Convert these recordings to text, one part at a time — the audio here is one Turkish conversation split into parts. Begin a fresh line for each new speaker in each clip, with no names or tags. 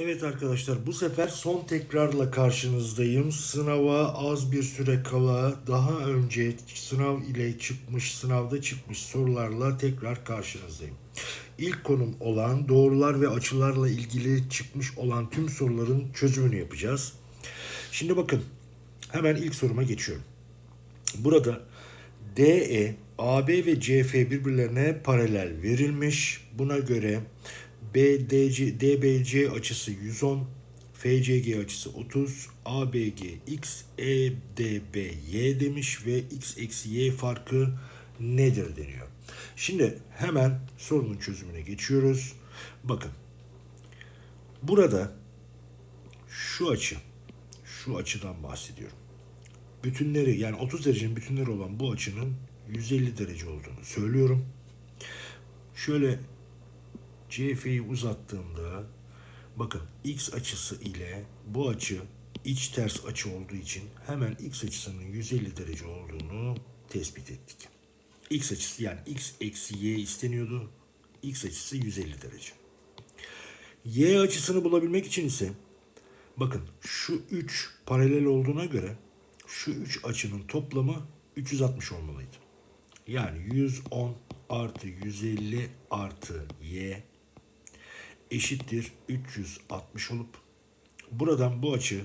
Evet arkadaşlar bu sefer son tekrarla karşınızdayım. Sınava az bir süre kala daha önce sınav ile çıkmış, sınavda çıkmış sorularla tekrar karşınızdayım. İlk konum olan doğrular ve açılarla ilgili çıkmış olan tüm soruların çözümünü yapacağız. Şimdi bakın hemen ilk soruma geçiyorum. Burada DE, AB ve CF birbirlerine paralel verilmiş. Buna göre BDC, DBC açısı 110, FCG açısı 30, ABG X, EDB Y demiş ve X eksi Y farkı nedir deniyor. Şimdi hemen sorunun çözümüne geçiyoruz. Bakın. Burada şu açı, şu açıdan bahsediyorum bütünleri yani 30 derecenin bütünleri olan bu açının 150 derece olduğunu söylüyorum. Şöyle CF'yi uzattığımda bakın x açısı ile bu açı iç ters açı olduğu için hemen x açısının 150 derece olduğunu tespit ettik. X açısı yani x eksi y isteniyordu. X açısı 150 derece. Y açısını bulabilmek için ise bakın şu 3 paralel olduğuna göre şu üç açının toplamı 360 olmalıydı. Yani 110 artı 150 artı y eşittir 360 olup buradan bu açı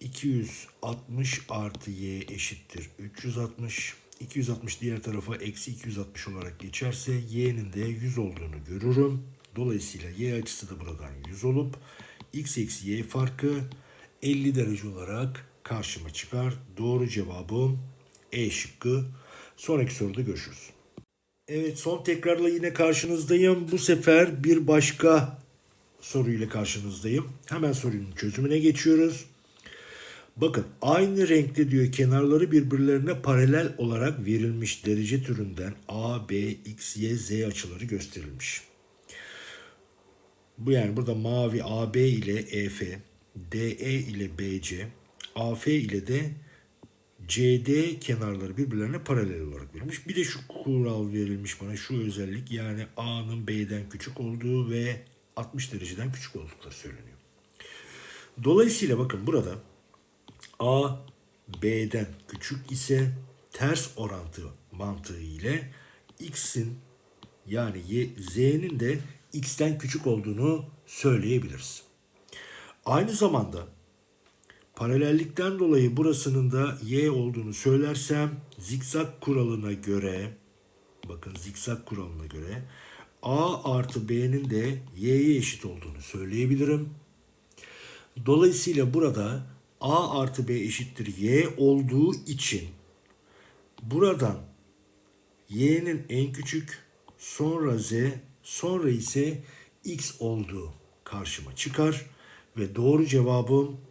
260 artı y eşittir 360. 260 diğer tarafa eksi 260 olarak geçerse y'nin de 100 olduğunu görürüm. Dolayısıyla y açısı da buradan 100 olup x eksi y farkı 50 derece olarak karşıma çıkar. Doğru cevabım E şıkkı. Sonraki soruda görüşürüz. Evet son tekrarla yine karşınızdayım. Bu sefer bir başka soruyla karşınızdayım. Hemen sorunun çözümüne geçiyoruz. Bakın aynı renkte diyor kenarları birbirlerine paralel olarak verilmiş derece türünden A, B, X, Y, Z açıları gösterilmiş. Bu yani burada mavi AB ile EF, DE ile BC, AF ile de CD kenarları birbirlerine paralel olarak verilmiş. Bir de şu kural verilmiş bana şu özellik yani A'nın B'den küçük olduğu ve 60 dereceden küçük oldukları söyleniyor. Dolayısıyla bakın burada A B'den küçük ise ters orantı mantığı ile X'in yani Z'nin de X'ten küçük olduğunu söyleyebiliriz. Aynı zamanda Paralellikten dolayı burasının da y olduğunu söylersem zikzak kuralına göre bakın zikzak kuralına göre a artı b'nin de y'ye eşit olduğunu söyleyebilirim. Dolayısıyla burada a artı b eşittir y olduğu için buradan y'nin en küçük sonra z sonra ise x olduğu karşıma çıkar ve doğru cevabım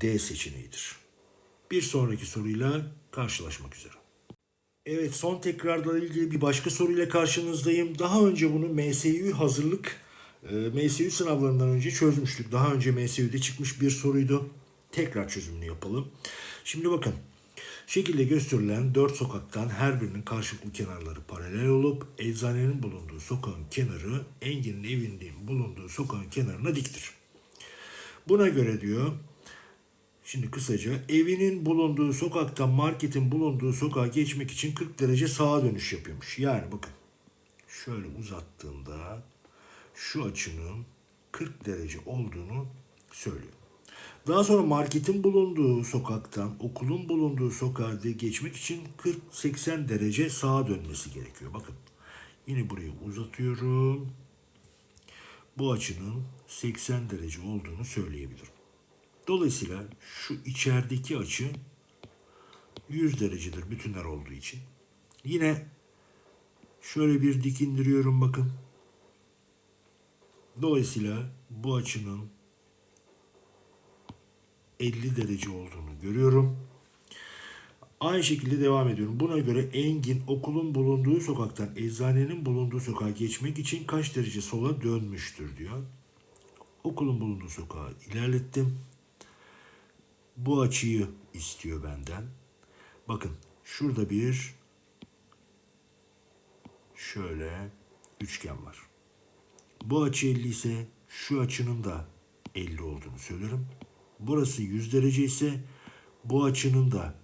D seçeneğidir. Bir sonraki soruyla karşılaşmak üzere. Evet son tekrarla ilgili bir başka soruyla karşınızdayım. Daha önce bunu MSU hazırlık e, MSU sınavlarından önce çözmüştük. Daha önce MSU'de çıkmış bir soruydu. Tekrar çözümünü yapalım. Şimdi bakın. Şekilde gösterilen dört sokaktan her birinin karşılıklı kenarları paralel olup eczanenin bulunduğu sokağın kenarı Engin'in evinin bulunduğu sokağın kenarına diktir. Buna göre diyor Şimdi kısaca evinin bulunduğu sokaktan marketin bulunduğu sokağa geçmek için 40 derece sağa dönüş yapıyormuş. Yani bakın şöyle uzattığımda şu açının 40 derece olduğunu söylüyor. Daha sonra marketin bulunduğu sokaktan okulun bulunduğu sokağa geçmek için 40-80 derece sağa dönmesi gerekiyor. Bakın yine burayı uzatıyorum. Bu açının 80 derece olduğunu söyleyebilirim. Dolayısıyla şu içerideki açı 100 derecedir bütünler olduğu için. Yine şöyle bir dik indiriyorum bakın. Dolayısıyla bu açının 50 derece olduğunu görüyorum. Aynı şekilde devam ediyorum. Buna göre Engin okulun bulunduğu sokaktan eczanenin bulunduğu sokağa geçmek için kaç derece sola dönmüştür diyor. Okulun bulunduğu sokağa ilerlettim bu açıyı istiyor benden. Bakın şurada bir şöyle üçgen var. Bu açı 50 ise şu açının da 50 olduğunu söylerim. Burası 100 derece ise bu açının da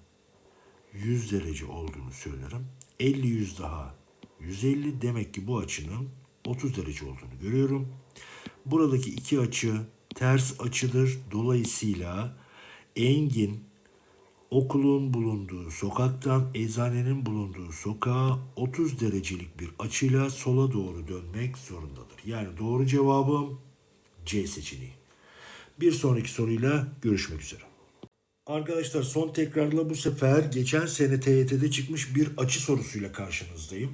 100 derece olduğunu söylerim. 50 100 daha 150 demek ki bu açının 30 derece olduğunu görüyorum. Buradaki iki açı ters açıdır. Dolayısıyla Engin okulun bulunduğu sokaktan eczanenin bulunduğu sokağa 30 derecelik bir açıyla sola doğru dönmek zorundadır. Yani doğru cevabım C seçeneği. Bir sonraki soruyla görüşmek üzere. Arkadaşlar son tekrarla bu sefer geçen sene TYT'de çıkmış bir açı sorusuyla karşınızdayım.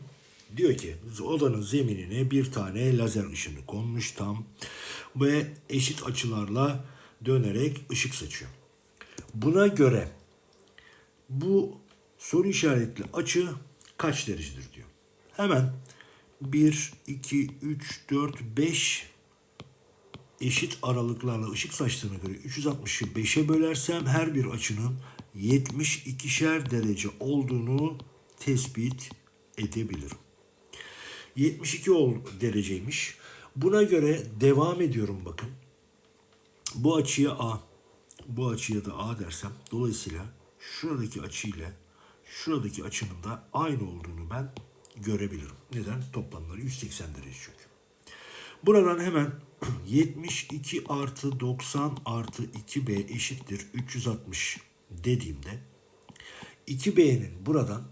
Diyor ki odanın zeminine bir tane lazer ışını konmuş tam ve eşit açılarla dönerek ışık saçıyor. Buna göre bu soru işaretli açı kaç derecedir diyor. Hemen 1, 2, 3, 4, 5 eşit aralıklarla ışık saçtığına göre 360'ı 5'e bölersem her bir açının 72'şer derece olduğunu tespit edebilirim. 72 ol dereceymiş. Buna göre devam ediyorum bakın. Bu açıya A, bu açıya da A dersem dolayısıyla şuradaki açıyla şuradaki açının da aynı olduğunu ben görebilirim. Neden? Toplamları 180 derece çünkü. Buradan hemen 72 artı 90 artı 2B eşittir 360 dediğimde 2B'nin buradan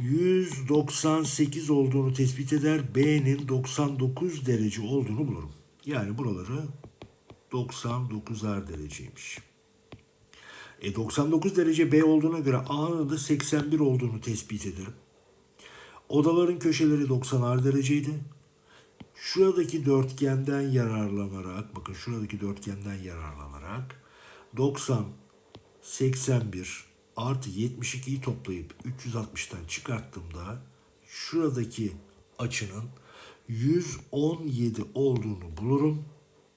198 olduğunu tespit eder. B'nin 99 derece olduğunu bulurum. Yani buraları 99'ar dereceymiş. E 99 derece B olduğuna göre A'nın da 81 olduğunu tespit ederim. Odaların köşeleri 90'ar dereceydi. Şuradaki dörtgenden yararlanarak, bakın şuradaki dörtgenden yararlanarak 90, 81 artı 72'yi toplayıp 360'tan çıkarttığımda şuradaki açının 117 olduğunu bulurum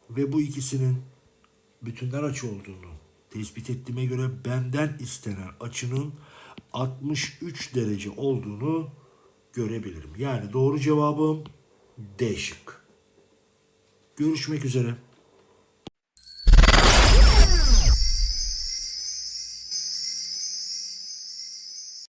ve bu ikisinin bütünler açı olduğunu tespit ettiğime göre benden istenen açının 63 derece olduğunu görebilirim. Yani doğru cevabım D şık. Görüşmek üzere.